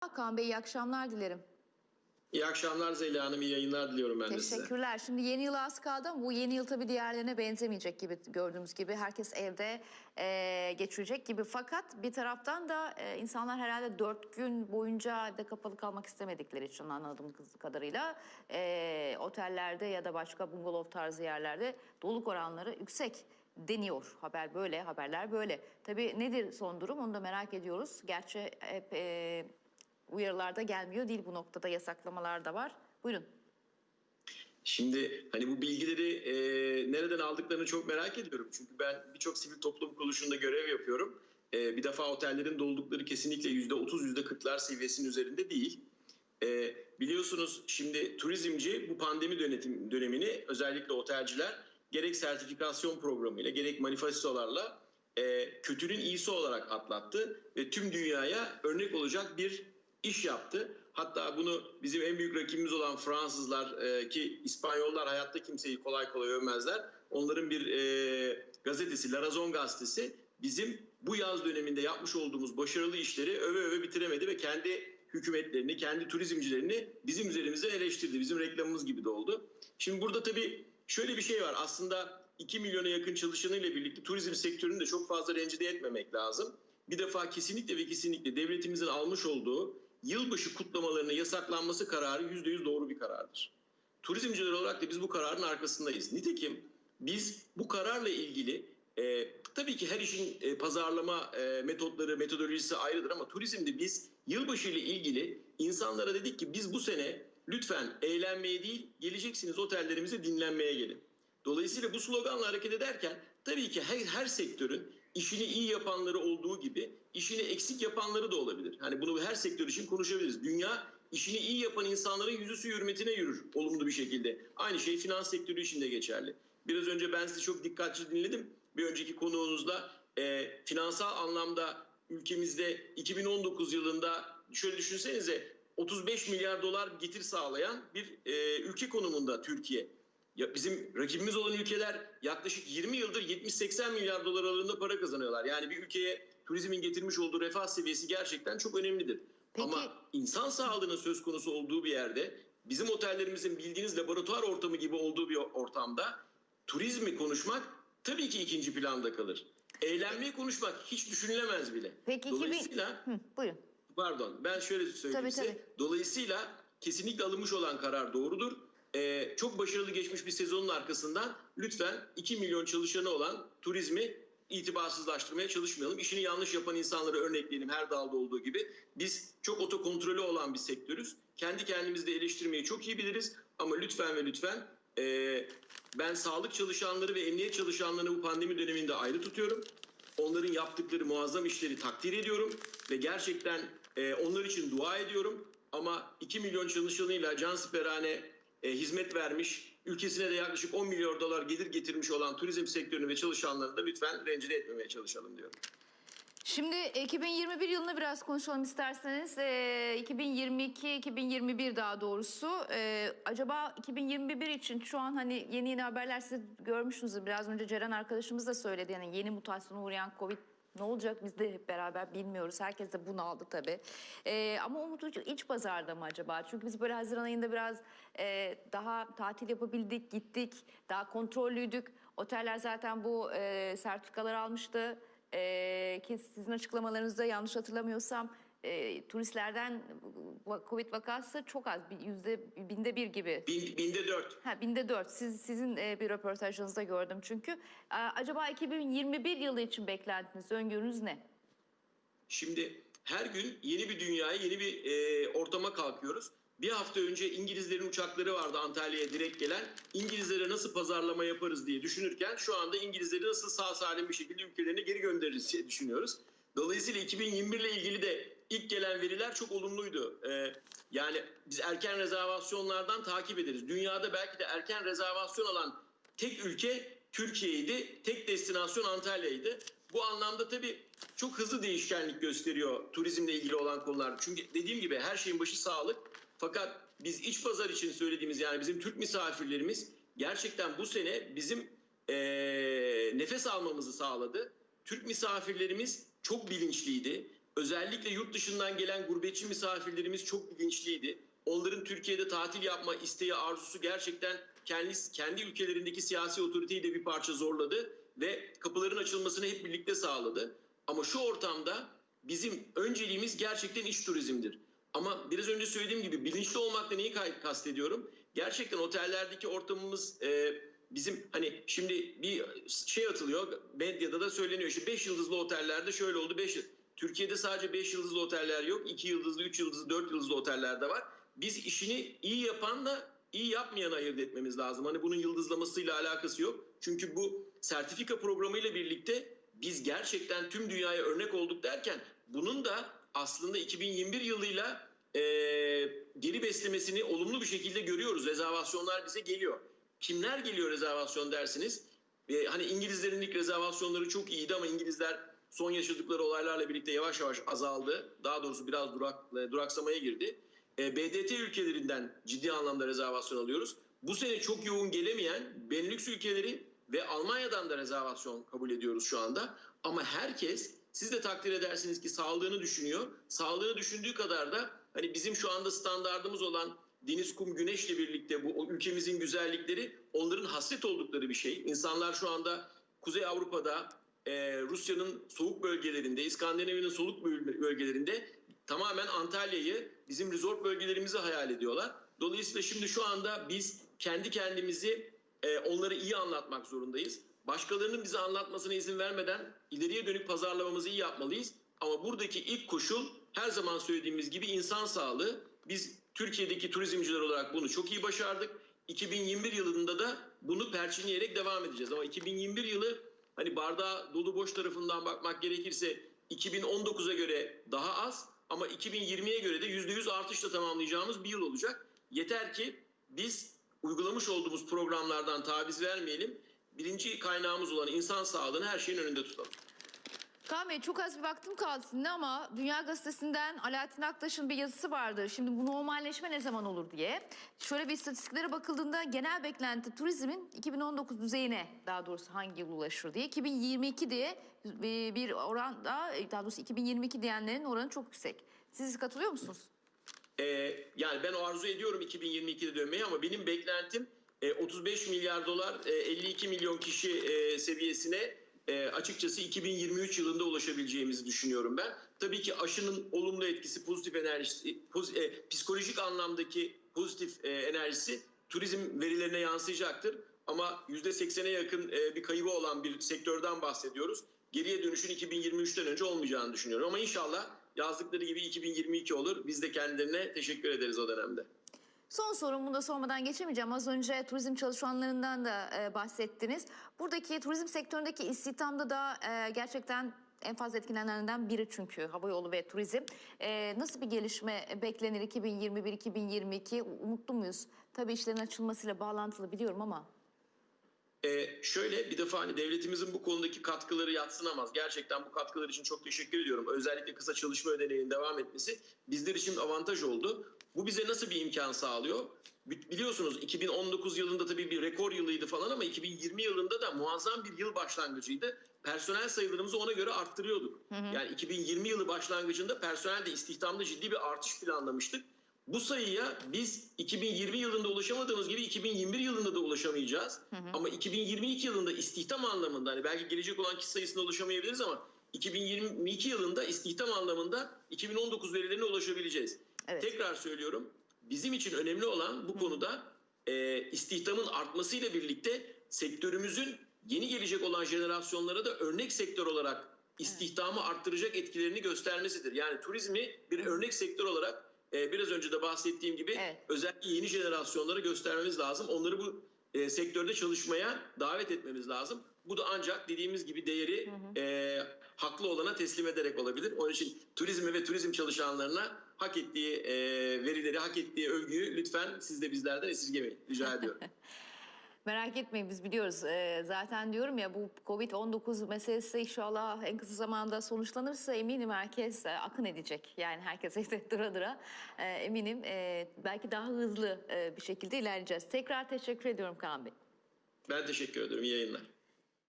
Hakan Bey iyi akşamlar dilerim. İyi akşamlar Zeliha Hanım, iyi yayınlar diliyorum ben de size. Teşekkürler. Şimdi yeni yıl az kaldı ama bu yeni yıl tabii diğerlerine benzemeyecek gibi gördüğümüz gibi. Herkes evde e, geçirecek gibi. Fakat bir taraftan da e, insanlar herhalde dört gün boyunca evde kapalı kalmak istemedikleri için anladığım kadarıyla e, otellerde ya da başka bungalov tarzı yerlerde doluluk oranları yüksek deniyor. Haber böyle, haberler böyle. Tabii nedir son durum onu da merak ediyoruz. Gerçi hep e, uyarılarda gelmiyor değil bu noktada yasaklamalar da var. Buyurun. Şimdi hani bu bilgileri e, nereden aldıklarını çok merak ediyorum. Çünkü ben birçok sivil toplum kuruluşunda görev yapıyorum. E, bir defa otellerin doldukları kesinlikle yüzde otuz, yüzde kırklar seviyesinin üzerinde değil. E, biliyorsunuz şimdi turizmci bu pandemi dönetim, dönemini özellikle otelciler gerek sertifikasyon programıyla gerek manifestolarla e, kötünün iyisi olarak atlattı ve tüm dünyaya örnek olacak bir iş yaptı. Hatta bunu bizim en büyük rakibimiz olan Fransızlar e, ki İspanyollar hayatta kimseyi kolay kolay övmezler. Onların bir e, gazetesi La Razón gazetesi bizim bu yaz döneminde yapmış olduğumuz başarılı işleri öve öve bitiremedi ve kendi hükümetlerini, kendi turizmcilerini bizim üzerimizde eleştirdi. Bizim reklamımız gibi de oldu. Şimdi burada tabii şöyle bir şey var. Aslında 2 milyona yakın çalışanıyla birlikte turizm sektörünü de çok fazla rencide etmemek lazım. Bir defa kesinlikle ve kesinlikle devletimizin almış olduğu yılbaşı kutlamalarının yasaklanması kararı %100 doğru bir karardır. Turizmciler olarak da biz bu kararın arkasındayız. Nitekim biz bu kararla ilgili e, tabii ki her işin e, pazarlama e, metotları, metodolojisi ayrıdır ama turizmde biz yılbaşı ile ilgili insanlara dedik ki biz bu sene lütfen eğlenmeye değil geleceksiniz otellerimize dinlenmeye gelin. Dolayısıyla bu sloganla hareket ederken tabii ki her, her sektörün işini iyi yapanları olduğu gibi işini eksik yapanları da olabilir. Hani bunu her sektör için konuşabiliriz. Dünya işini iyi yapan insanların yüzüstü hürmetine yürür olumlu bir şekilde. Aynı şey finans sektörü için de geçerli. Biraz önce ben sizi çok dikkatli dinledim. Bir önceki konuğunuzda e, finansal anlamda ülkemizde 2019 yılında şöyle düşünsenize 35 milyar dolar getir sağlayan bir e, ülke konumunda Türkiye. Ya bizim rakibimiz olan ülkeler yaklaşık 20 yıldır 70-80 milyar dolar aralığında para kazanıyorlar. Yani bir ülkeye turizmin getirmiş olduğu refah seviyesi gerçekten çok önemlidir. Peki- Ama insan sağlığının söz konusu olduğu bir yerde bizim otellerimizin bildiğiniz laboratuvar ortamı gibi olduğu bir ortamda turizmi konuşmak tabii ki ikinci planda kalır. Eğlenmeyi konuşmak hiç düşünülemez bile. Peki 2000... Dolayısıyla Hı, buyurun. Pardon ben şöyle söyleyeyim Tabii, size. tabii. Dolayısıyla kesinlikle alınmış olan karar doğrudur. Ee, çok başarılı geçmiş bir sezonun arkasından lütfen 2 milyon çalışanı olan turizmi itibarsızlaştırmaya çalışmayalım. İşini yanlış yapan insanları örnekleyelim her dalda olduğu gibi. Biz çok otokontrolü olan bir sektörüz. Kendi kendimizi de eleştirmeyi çok iyi biliriz. Ama lütfen ve lütfen ee, ben sağlık çalışanları ve emniyet çalışanlarını bu pandemi döneminde ayrı tutuyorum. Onların yaptıkları muazzam işleri takdir ediyorum ve gerçekten e, onlar için dua ediyorum. Ama 2 milyon çalışanıyla cansiperane e, hizmet vermiş, ülkesine de yaklaşık 10 milyon dolar gelir getirmiş olan turizm sektörünü ve çalışanlarını da lütfen rencide etmemeye çalışalım diyorum. Şimdi 2021 yılını biraz konuşalım isterseniz. Ee, 2022-2021 daha doğrusu. Ee, acaba 2021 için şu an hani yeni yeni haberler siz görmüşsünüzdür. Biraz önce Ceren arkadaşımız da söyledi. Yani yeni mutasyona uğrayan Covid ne olacak biz de hep beraber bilmiyoruz. Herkes de bunu aldı tabii. Ee, ama umut iç pazarda mı acaba? Çünkü biz böyle Haziran ayında biraz e, daha tatil yapabildik, gittik. Daha kontrollüydük. Oteller zaten bu e, sertifikaları almıştı. Ki sizin açıklamalarınızda yanlış hatırlamıyorsam e, turistlerden Covid vakası çok az. Yüzde binde bir gibi. Bin, binde dört. Ha, binde dört. Siz, sizin e, bir röportajınızda gördüm çünkü. Ee, acaba 2021 yılı için beklentiniz, öngörünüz ne? Şimdi her gün yeni bir dünyaya, yeni bir e, ortama kalkıyoruz. Bir hafta önce İngilizlerin uçakları vardı Antalya'ya direkt gelen. İngilizlere nasıl pazarlama yaparız diye düşünürken şu anda İngilizleri nasıl sağ salim bir şekilde ülkelerine geri göndeririz diye düşünüyoruz. Dolayısıyla 2021 ile ilgili de ilk gelen veriler çok olumluydu. Ee, yani biz erken rezervasyonlardan takip ederiz. Dünyada belki de erken rezervasyon alan tek ülke Türkiye'ydi. Tek destinasyon Antalya'ydı. Bu anlamda tabii çok hızlı değişkenlik gösteriyor turizmle ilgili olan konular. Çünkü dediğim gibi her şeyin başı sağlık. Fakat biz iç pazar için söylediğimiz yani bizim Türk misafirlerimiz gerçekten bu sene bizim eee, nefes almamızı sağladı. Türk misafirlerimiz çok bilinçliydi. Özellikle yurt dışından gelen gurbetçi misafirlerimiz çok bilinçliydi. Onların Türkiye'de tatil yapma isteği, arzusu gerçekten kendi, kendi ülkelerindeki siyasi otoriteyi de bir parça zorladı ve kapıların açılmasını hep birlikte sağladı. Ama şu ortamda bizim önceliğimiz gerçekten iç turizmdir. Ama biraz önce söylediğim gibi bilinçli olmakla neyi kastediyorum? Gerçekten otellerdeki ortamımız e, bizim hani şimdi bir şey atılıyor medyada da söyleniyor. İşte 5 yıldızlı otellerde şöyle oldu 5 Türkiye'de sadece 5 yıldızlı oteller yok. 2 yıldızlı, 3 yıldızlı, 4 yıldızlı oteller de var. Biz işini iyi yapanla iyi yapmayanı ayırt etmemiz lazım. Hani bunun yıldızlamasıyla alakası yok. Çünkü bu sertifika programıyla birlikte biz gerçekten tüm dünyaya örnek olduk derken bunun da aslında 2021 yılıyla e, geri beslemesini olumlu bir şekilde görüyoruz. Rezervasyonlar bize geliyor. Kimler geliyor rezervasyon dersiniz? E, hani İngilizlerin ilk rezervasyonları çok iyiydi ama İngilizler son yaşadıkları olaylarla birlikte yavaş yavaş azaldı. Daha doğrusu biraz durak, e, duraksamaya girdi. E, BDT ülkelerinden ciddi anlamda rezervasyon alıyoruz. Bu sene çok yoğun gelemeyen Benelux ülkeleri ve Almanya'dan da rezervasyon kabul ediyoruz şu anda. Ama herkes siz de takdir edersiniz ki sağlığını düşünüyor. Sağlığını düşündüğü kadar da hani bizim şu anda standardımız olan deniz, kum, güneşle birlikte bu ülkemizin güzellikleri onların hasret oldukları bir şey. İnsanlar şu anda Kuzey Avrupa'da, e, Rusya'nın soğuk bölgelerinde, İskandinavya'nın soluk böl- bölgelerinde tamamen Antalya'yı bizim resort bölgelerimizi hayal ediyorlar. Dolayısıyla şimdi şu anda biz kendi kendimizi e, onlara iyi anlatmak zorundayız. Başkalarının bize anlatmasına izin vermeden ileriye dönük pazarlamamızı iyi yapmalıyız. Ama buradaki ilk koşul her zaman söylediğimiz gibi insan sağlığı. Biz Türkiye'deki turizmciler olarak bunu çok iyi başardık. 2021 yılında da bunu perçinleyerek devam edeceğiz. Ama 2021 yılı hani bardağı dolu boş tarafından bakmak gerekirse 2019'a göre daha az ama 2020'ye göre de %100 artışla tamamlayacağımız bir yıl olacak. Yeter ki biz uygulamış olduğumuz programlardan taviz vermeyelim. Birinci kaynağımız olan insan sağlığını her şeyin önünde tutalım. Kaan Bey çok az bir vaktim kaldı sizinle ama Dünya Gazetesi'nden Alaaddin Aktaş'ın bir yazısı vardı. Şimdi bu normalleşme ne zaman olur diye. Şöyle bir istatistiklere bakıldığında genel beklenti turizmin 2019 düzeyine daha doğrusu hangi yıl ulaşır diye. 2022 diye bir bir oran daha daha doğrusu 2022 diyenlerin oranı çok yüksek. Siz katılıyor musunuz? Ee, yani ben arzu ediyorum 2022'de dönmeyi ama benim beklentim e, 35 milyar dolar e, 52 milyon kişi e, seviyesine e, açıkçası 2023 yılında ulaşabileceğimizi düşünüyorum ben. Tabii ki aşının olumlu etkisi, pozitif enerjisi, poz- e, psikolojik anlamdaki pozitif e, enerjisi turizm verilerine yansıyacaktır. Ama %80'e yakın e, bir kaybı olan bir sektörden bahsediyoruz. Geriye dönüşün 2023'ten önce olmayacağını düşünüyorum. Ama inşallah yazdıkları gibi 2022 olur. Biz de kendilerine teşekkür ederiz o dönemde. Son sorum bunu da sormadan geçemeyeceğim. Az önce turizm çalışanlarından da e, bahsettiniz. Buradaki turizm sektöründeki istihdamda da e, gerçekten en fazla etkilenenlerden biri çünkü havayolu ve turizm. E, nasıl bir gelişme beklenir 2021-2022? Umutlu muyuz? Tabii işlerin açılmasıyla bağlantılı biliyorum ama. Ee, şöyle bir defa hani devletimizin bu konudaki katkıları yatsınamaz. Gerçekten bu katkılar için çok teşekkür ediyorum. Özellikle kısa çalışma ödeneğinin devam etmesi bizler için avantaj oldu. Bu bize nasıl bir imkan sağlıyor? Bi- Biliyorsunuz 2019 yılında tabii bir rekor yılıydı falan ama 2020 yılında da muazzam bir yıl başlangıcıydı. Personel sayılarımızı ona göre arttırıyorduk. Yani 2020 yılı başlangıcında personelde istihdamda ciddi bir artış planlamıştık. Bu sayıya biz 2020 yılında ulaşamadığımız gibi 2021 yılında da ulaşamayacağız. Ama 2022 yılında istihdam anlamında hani belki gelecek olan kişi sayısına ulaşamayabiliriz ama 2022 yılında istihdam anlamında 2019 verilerine ulaşabileceğiz. Evet. Tekrar söylüyorum bizim için önemli olan bu konuda e, istihdamın artmasıyla birlikte sektörümüzün yeni gelecek olan jenerasyonlara da örnek sektör olarak istihdamı arttıracak etkilerini göstermesidir. Yani turizmi bir örnek sektör olarak e, biraz önce de bahsettiğim gibi Evet. özellikle yeni jenerasyonlara göstermemiz lazım. Onları bu e, sektörde çalışmaya davet etmemiz lazım. Bu da ancak dediğimiz gibi değeri e, haklı olana teslim ederek olabilir. Onun için turizmi ve turizm çalışanlarına hak ettiği e, verileri, hak ettiği övgüyü lütfen siz de bizlerden esirgemeyin. Rica ediyorum. Merak etmeyin biz biliyoruz. Ee, zaten diyorum ya bu Covid-19 meselesi inşallah en kısa zamanda sonuçlanırsa eminim herkes e, akın edecek. Yani herkes evde dura dura e, eminim e, belki daha hızlı e, bir şekilde ilerleyeceğiz. Tekrar teşekkür ediyorum Kaan Bey. ben teşekkür ederim. İyi yayınlar.